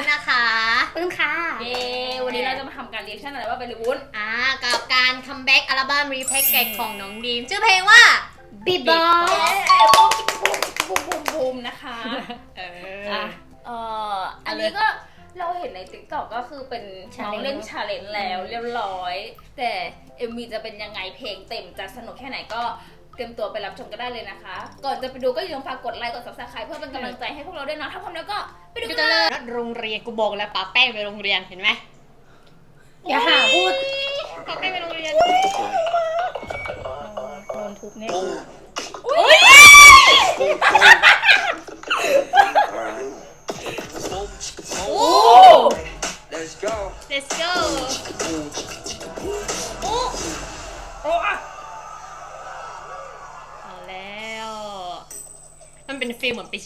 ด้วยนะคะปึ้มค่ะเย้วันนี้เราจะมาทำการเรียกชั่นอะไรว่าเป็นลิวุ้นอ่ากับการคัมแบ็กอัลบั้มรีแพ็กเกจของน้องดีมชื่อเพลงว่าบีบอ Beat สบูมบูมบูมนะคะเออะเอ่ออันนี้ก็เราเห็นใน t ิ k t o k ก็คือเป็นน้องเล่นชาเลนจ์แล้วเรียบร้อย แต่ MV จะเป็นยังไงเพลงเต็มจะสนุกแค่ไหนก็เตรียมตัวไปรับชมกันได้เลยนะคะ ก่อนจะไปดูก็อย่าลืมฝากกดไลค์ กด subscribe เพื่อเป็นกำลังใจให้พวกเราด้วยนะถ้าพร้อมแล้วก็ไปดูดูกักันนเลเลยยโรงเรียนกูบอกแล้วป้าแป้งไปโรงเรียนเห็นไหมอย่าหาพูดป้าแป้งไปโรงเรียนโดนทุบเนี่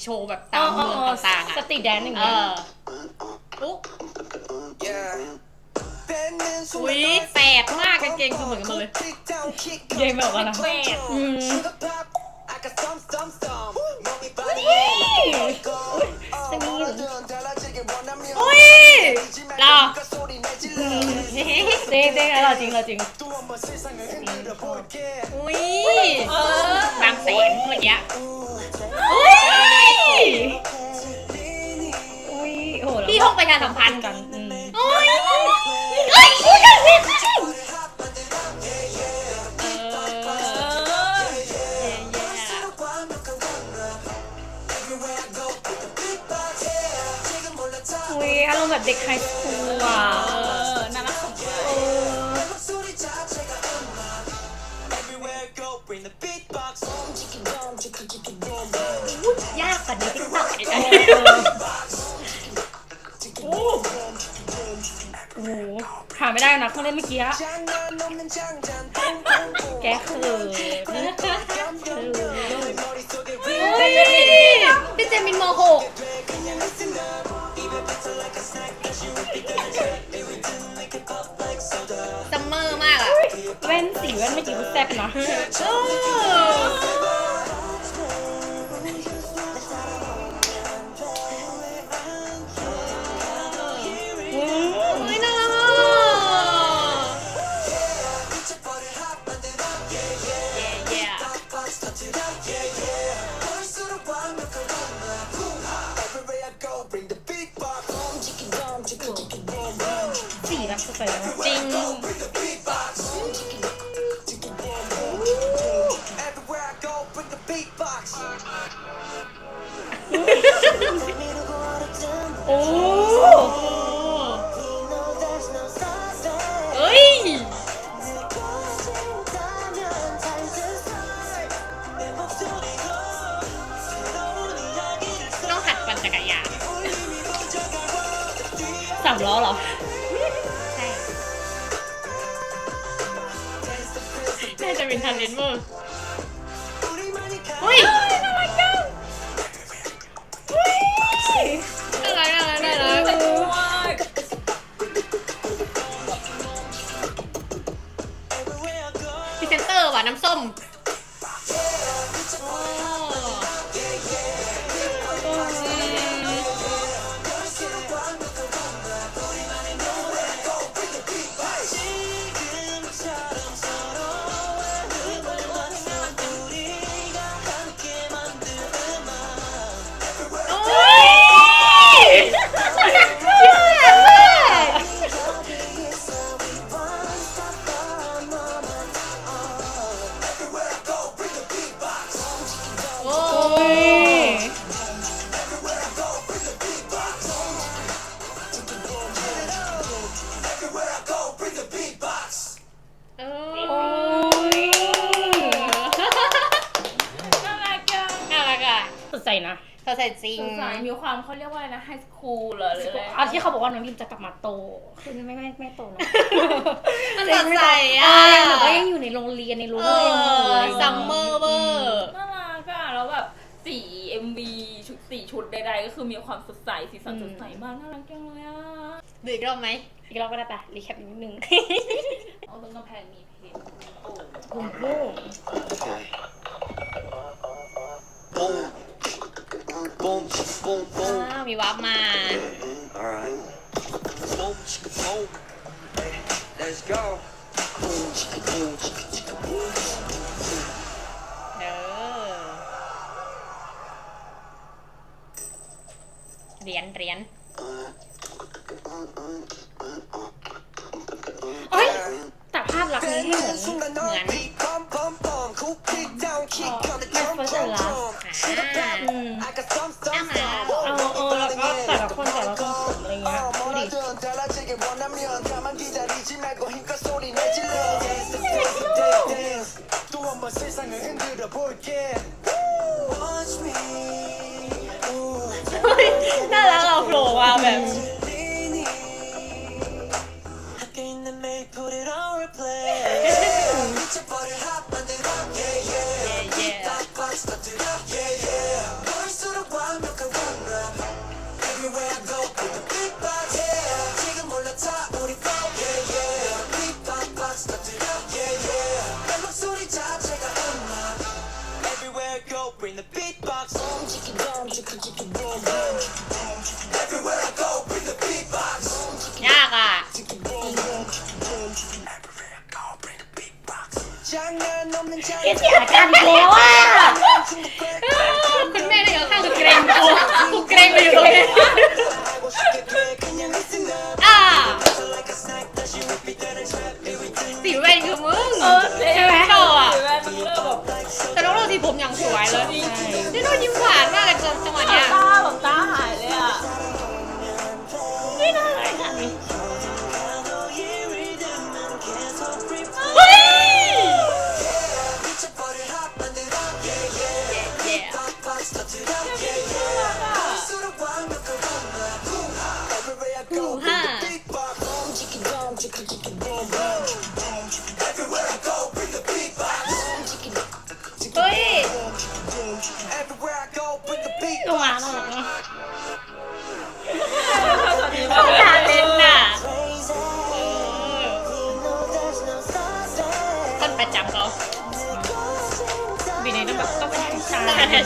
โชว์แบบตามเมืองต่างๆสอะตรีทแดนซ์อย่างเอเงี้ยออุ๊ Yeah. อุ้ยแสบมากกางเกงคือเหมือนกันหมดเลย เกมแบบว่านะแหวกอืมจะมีอยู่อุ้ยรอเจ๊เจ๊เราจริงเราจริงอุ้ยเออบางแสนเมื่อกี้ ชาสัมพันธ์กันอืมโอ้ยเอ้ยอุ้ยเอ้ยเอ้ยเอออุ้ยอารมณ์แบบเด็กไฮสคูลอะเออน่ารักสมบูรณ์เออ ยากกว่านี้ติ๊กต็อกอีกเออะ หาไม่ได้นะเขาเล่นเมื่อกี้แกเขินเขินเฮ้ยพี่เจมินโมหกซัมเมอร์มากอะแว่นสีแว่นเมื่อกี้ก็แซ่บนะ โอ้เอ้ยต้องหัดปั่นจักรยานสามล้อเหรอใช่น่าจะเป็นทันเลนเวอร์เฮ้ย รักน่ารักน่ารักพรีเซนเตอร์ว่ะน้ำส้ม ความเขาเรียกว่าอะไรนะไฮสคูลเหรอหรืออะไรเอาที่เขาบอกว่าน้องดิมจะกลับมาโต คือไม่ไม่ไม่โตนะมันสดใสอะเยังแบบว่ายังอยู่ในโรงเรียนในรั้วเอโรงเรียนอยู่ออะไรอย่างเงี้ยซัมเมอร์เวอร์ น่ารักอะแล้วแบบสี MV ชุดสีชุดใดๆก็คือมีความสดใสสีสันสดใสมากน่ารักจังเลยอะดูอีกรอบไหม อีกรอบก็ได้ปะรีแคปนิดนึง เอาตรงกำแพงมีเพลงโอ้บุ้มบุ้ม Boom. Boom, boom, boom, อ้าวมีวับมา boom. All right. Boom, chicka boom. Let's go. Boom, chicka boom, chicka chicka boom. เออเหรียญเหรียญเอ้ยแต่ภาพลักษณ์นี้ให้เหมือนเหมือน Ooh. น่ารักเร อีกแล้วอะ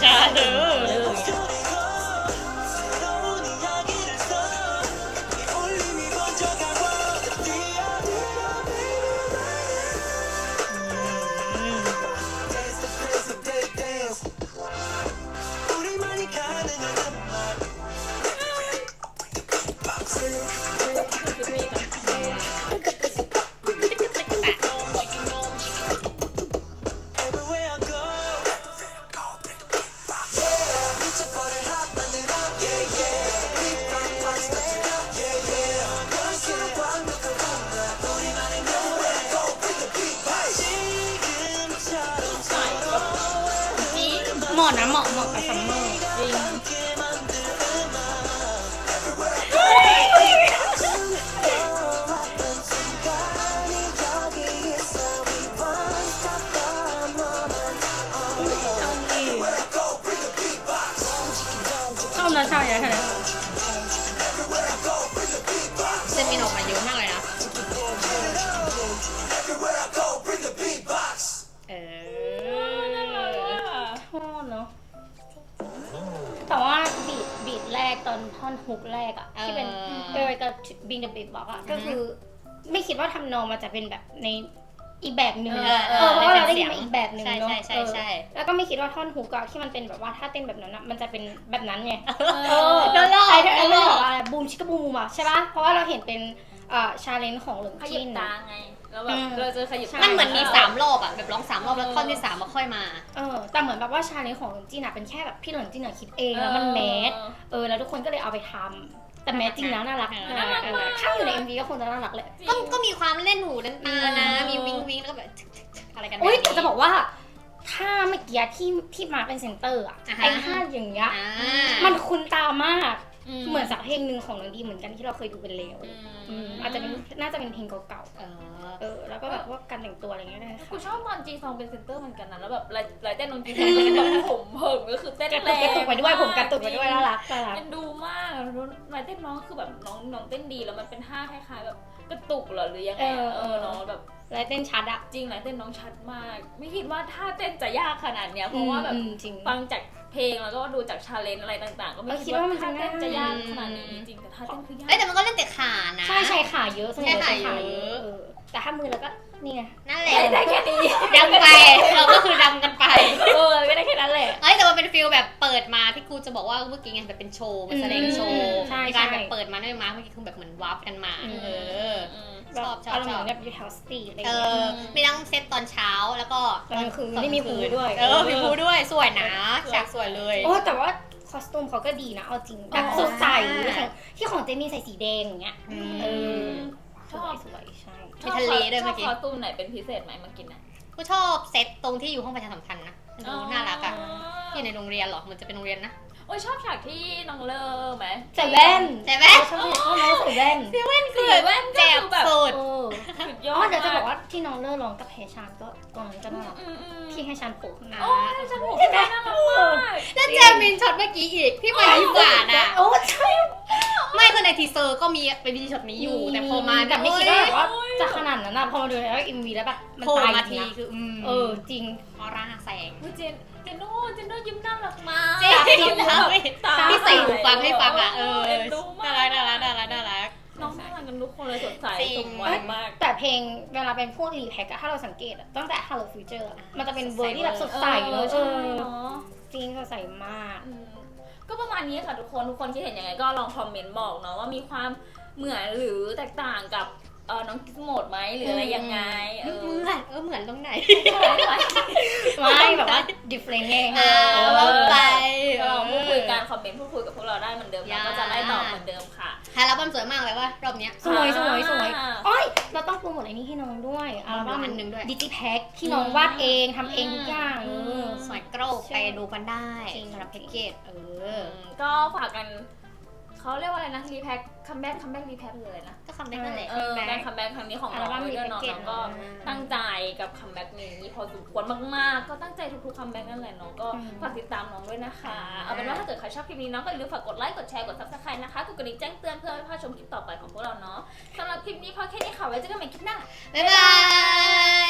ชาต้นประจำเออ เหมาะนะเหมาะเหมาะกับซัมเมอร์จริงชอบนะชอบอย่างไรเซมินออกมาเยอะมาก ตอนท่อนฮุกแรกอะที่เป็นเออเออกับบิงกับบีดบอกอะก็คือไม่คิดว่าทำนองมันจะเป็นแบบในอีกแบบหนึ่งเออเออเออเพราะว่าเราได้ได้ยินเป็นมาอีกแบบหนึ่งใช่เนาะใช่ใช่เออใช่แล้วก็ไม่คิดว่าท่อนฮุกอะที่มันเป็นแบบว่าถ้าเต้นแบบนั้นอะมันจะเป็นแบบนั้นไงเออแล้วรอไอ้บที่แล้ไอ้วรเรื่องอแบบบว่าบูมชิคกบูมอะใช่ปะเพราะว่าเราเห็นเป็นอ่าชาเลนจ์ของเหลิงขยิจิบนตาอะไงแล้วแบบอืมเราเจอขยิบตามันเหมือนมีสามรอบอะแบบร้องสามรอบแล้วท่อนที่สามมาค่อยมาเออแต่เหมือนแบบว่าชาเลนจ์ของเหลิงจินอะเป็นแค่แบบพี่เหลิงจินอะคิดเองแล้วมันแมสเออแล้วทุกคนก็ เลยเอาไปทำแต่แม้จริงแล้วน่ารักเออน่ารักน่ารักถ้าอยู่ใน MV ก็คงจะน่ารักแหละ ก็ก็มีความเล่นหูเล่นตานะอืมมีวิงวิงแล้วก็แบบทึกทึกทึกอะไรกันแบบโอ้ยนี้แต่จะบอกว่า ถ้าเมื่อกี้ที่ที่มาเป็นเซนเตอร์อะอ่าฮะไอ้ท่าอย่างเงี้ยอ่ามันคุ้นตามาก เหมือนสักเพลงหนึ่งของนังดีเหมือนกันที่เราเคยดูกันแล้วอืมอืมอาจจะเป็นน่าจะเป็นเพลงเก่าเออๆเออแล้วก็แบบว่าการแต่งตัวอะไรเงี้ยด้วยกูค่ะชอบตอนจีซองเป็นเซนเตอร์เหมือนกันนะแล้วแบบลายลายเต้นน้องจีซองเป็นแบบผมเผิ่มก็คือเต้นกระแรตุกงกระตุกไปด้วยผมกระตุกไปด้วยน่ารักน่ารัก เอ็นดูมากแล้วลายเต้นน้องคือแบบน้องน้องเต้นดีแล้วมันเป็นท่าคล้ายๆแบบกระตุกเหรอหรือยังไงอะเออน้องแบบ แล้วเต้นชัดอะจริงลายเต้นน้องชัดมาก ไม่คิดว่าท่าเต้นจะยากขนาดเนี้ยเพราะว่าแบบอืมจริง ฟังจาก เพลงแล้วก็ดูจากชาเลนจ์อะไรต่าง ๆ ก็ไม่เออคิคิดดว่าว่ามันท่าจะเต้นจะง่ายยากขนาดนี้จริงๆแต่ท่าเต้นคือยากเอ้ยแต่มันก็เล่นแต่ขานะ ใช่ใช่ขาเยอะส่วนใหญ่ใช่จะขาขาเยเยอะ อะเออแต่ถ้าามือแล้วก็นี่ไงนั่นแหละได้แค่นี้ดำไปเราก็คือดำกันไปเออก็ได้แค่นั้นแหละ เอ้ยแต่มันเป็นฟิลแบบเปิดมาที่กูจะบอกว่าเมื่อกี้ไงแบบเป็นโชว์มันแสดงโชว์ใช่มีการใช่แบบเปิดมาด้วยมาเมื่อกี้คือแบบเหมือนวาร์ปกันมาอืม เออ อืม ชอบชอบอารมชณ์อบเหมือนแบบอยู่แถวสตรีทอะไรเอเงี้ย อมีทั้งเซตตอนเช้าแล้วก็ตอนกลางคืนไม่มีพูด้วย เออมีพูด้วยสวยนะฉากสวยเลย โอ้แต่ว่าคอสตูมเขาก็ดีนะ เอาจริงแบบอ๋อ สดใสของที่ของเจมี่ใส่สีแดงอย่างเงี้ยอืม เออชสอวยบสวยใช่ มีทะเลด้วยเมื่อกี้ ชอบคอสตูมไหนเป็นพิเศษไหมมากินอะกูชอบเซตตรงที่อยู่ห้องประชาสัมพันธ์นะดูน่ารักอะที่ในโรงเรียนเหรอเหมือนจะเป็นโรงเรียนนะ โอ้ยชอบฉากที่น้องเลอไหมใส่แว่นใช่ไหม ชอบชอบน้องใส่แว่นพี่เว้นสีแว่นก็แจ็บคือแบบสุดเออสุดยออ๋ดอเดี๋ยวจะบอกว่าที่น้องเลิศร้องกับเฮชานก็ตรงนั้นก็น่ารักอืมอืมพี่ให้ชานโผล่ขึ้นมาโอ้ยฉันผมน่ารักมากแล้วแจมินช็อตเมื่อกี้อีกที่มายิ้มหวานอะโอ้ใช่ไม่คือในทีเซอร์ก็มีเป็นมีช็อตนี้อยู่ แต่พอมาแต่ไม่คิดว่าแบบว่าจะขนาดนั้นนะพอมาดูแล้วอิมวีแล้วแบบมันโผล่ตายมาจริทีงนะคืออืมเออจริง ออร่าแสงเฮ้ยเจนเจนโน่เจนโน่ยิ้มน่ารักมากเจ๊ ยิ้มน่ารักตาที่ใส่หูฟังให้ฟังอะเออเอ็นดูมน่ารักน่ารักน่ารักน่ารัก น้องน่ารักกันทุกคนเลยสดใสจริงสมวัยมาก แต่เพลงเวลาเป็นพวกรีแพคอะถ้าเราสังเกตอะตั้งแต่ Hello Future อะมันจะเป็นเวอร์ที่แบบสดใสเนอะใช่เออเนาะจริงสดใสมากอืมก็ประมาณนี้ค่ะทุกคนทุกคนคิดเห็นยังไงก็ลองคอมเมนต์บอกเนาะว่ามีความเหมือนหรือแตกต่างกับ เออน้องกิสโมดไหมหรืออะไรยังไงเออเหมือนเออเหมือนตรงไหน ไม่แบบว่า different ไงอ่าว่าไปก็ลองพูดคุยกันคอมเมนต์พูดคุยกับพวกเราได้เหมือนเดิมอย่าเราก็จะได้ตอบเหมือนเดิมค่ะฮาร์บัมสวยมากเลยว่ารอบเนี้ยสวยสวยสวยอ่าอ้อยเราต้องโปรโมทไอ้นี่ให้น้องด้วยอัลบั้มอันหนึ่งด้วยดิจิแพ็คที่น้องวาดเองทำเองทุกอย่างอืเอมอสวยโกรกไปดูกันได้จริงสำหรับแพ็กเกจเอเอออก็ฝากกันเขาเรียกว่าอะไรนะรีแพ็คคัมแบ็กคัมแบ็กรีแพ็คเลยนะ ก็คำได้นั่นแหละ เออการคัมแบ็กครั้งนี้ของอัน้ลองบั้มด้วยรีเนาะแพ็คเกจน้องก็ตั้งใจกับคัมแบ็กนี้พอสมควรมากๆ ก็ตั้งใจทุกๆคัมแบ็กนั่นแหละเนาะก็อืมฝากติดตามน้องด้วยนะคะอ่าเอาเป็นว่าถ้าเกิดใครชอบคลิปนี้น้องก็อย่าลืมฝากกดไลค์กดแชร์กดซับสไครต์นะคะกดกระดิ่งแจ้งเตือนเพื่อไม่พลาดชมคลิปต่อไปของพวกเราเนาะสำหรับคลิปนี้พอแค่นี้ค่ะไว้เจอกันใหม่คลิปหน้า บ๊ายบาย